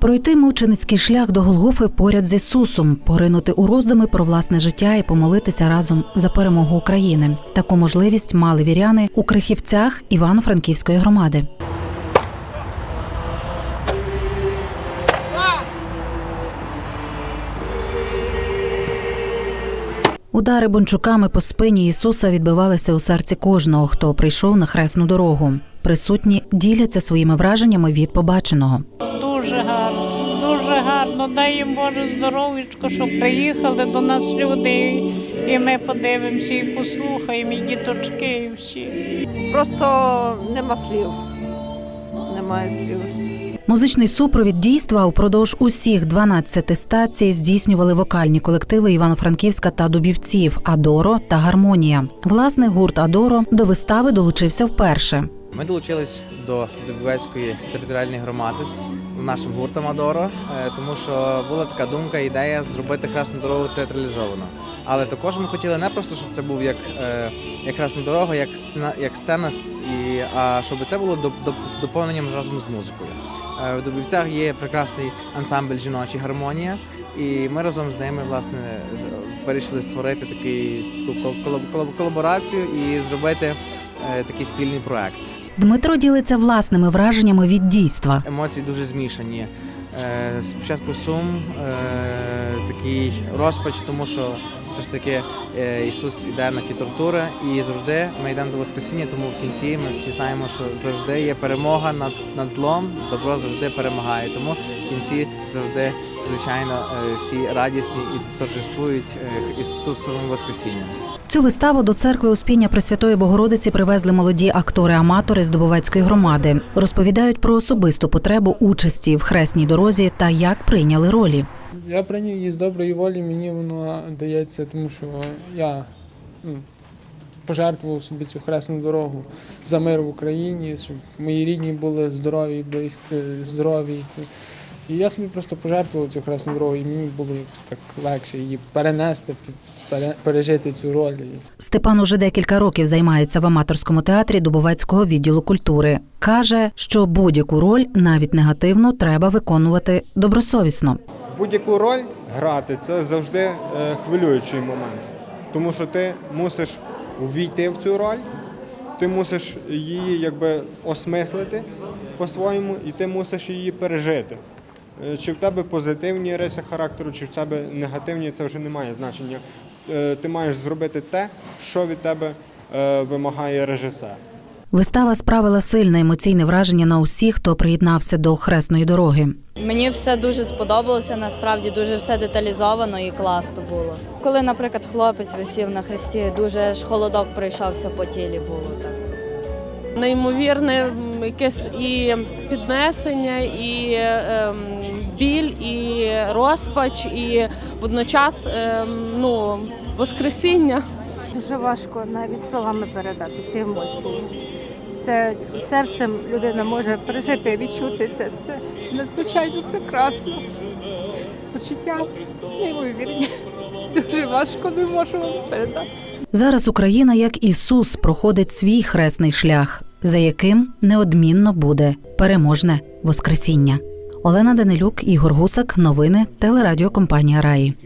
Пройти мученицький шлях до Голгофи поряд з Ісусом, поринути у роздуми про власне життя і помолитися разом за перемогу України. Таку можливість мали віряни у Крихівцях Івано-Франківської громади. Удари бунчуками по спині Ісуса відбивалися у серці кожного, хто прийшов на хресну дорогу. Присутні діляться своїми враженнями від побаченого. Дуже гарно, дуже гарно. Дай їм Боже здоров'ячко, що приїхали до нас люди, і ми подивимося і послухаємо, і діточки, і всі. Просто нема слів. Немає слів. Музичний супровід дійства упродовж усіх 12 стацій здійснювали вокальні колективи Івано-Франківська та Дубівців Адоро та Гармонія. Власне, гурт Адоро до вистави долучився вперше. Ми долучились до Дубовецької територіальної громади з нашим гуртом Адоро, е, тому що була така думка, ідея зробити хресну дорогу театралізовано. Але також ми хотіли не просто, щоб це був як, е, як хресна дорога, як сцена, як сцена, і, а щоб це було доп- доп- доповненням разом з музикою. Е, В Дубівцях є прекрасний ансамбль жіночі гармонія, і ми разом з ними власне вирішили створити такий, таку кол- колаб- колаб- колаборацію і зробити такий спільний проект. Дмитро ділиться власними враженнями від дійства. Емоції дуже змішані. Е, Спочатку сум, е, такий розпач, тому що все ж таки е, Ісус іде на ті тортури, і завжди ми йдемо до Воскресіння, тому в кінці ми всі знаємо, що завжди є перемога над, над злом, добро завжди перемагає. Тому кінці завжди, звичайно, е, всі радісні і торжествують е, Ісусовим Воскресінням. Цю виставу до церкви Успіння Пресвятої Богородиці привезли молоді актори-аматори з Дубовецької громади. Розповідають про особисту потребу участі в хресній дорозі та як прийняли ролі. Я прийняв її з доброї волі, мені воно дається, тому що я ну, пожертвував собі цю хресну дорогу за мир в Україні, щоб мої рідні були здорові, близькі, здорові. І я собі просто пожертвував цю хресну дорогу, і мені було якось так легше її перенести, пережити цю роль. Степан уже декілька років займається в аматорському театрі Дубовецького відділу культури. Каже, що будь-яку роль, навіть негативну, треба виконувати добросовісно. Будь-яку роль грати це завжди е, хвилюючий момент. Тому що ти мусиш увійти в цю роль, ти мусиш її якби осмислити по-своєму, і ти мусиш її пережити. Е, Чи в тебе позитивні риси характеру, чи в тебе негативні, це вже не має значення. Е, Ти маєш зробити те, що від тебе е, вимагає режисер. Вистава справила сильне емоційне враження на усіх, хто приєднався до хресної дороги. Мені все дуже сподобалося, насправді дуже все деталізовано і класно було. Коли, наприклад, хлопець висів на хресті, дуже ж холодок пройшовся по тілі було так. неймовірне якесь і піднесення, і ем, біль, і розпач, і водночас ем, ну, воскресіння. Дуже важко навіть словами передати ці емоції. Це серцем людина може пережити, відчути це все. Це надзвичайно прекрасно. Почуття неймовірні. Дуже важко не можу вам передати. Зараз Україна, як Ісус, проходить свій хресний шлях, за яким неодмінно буде переможне Воскресіння. Олена Данилюк, Ігор Гусак, новини телерадіокомпанія Раї.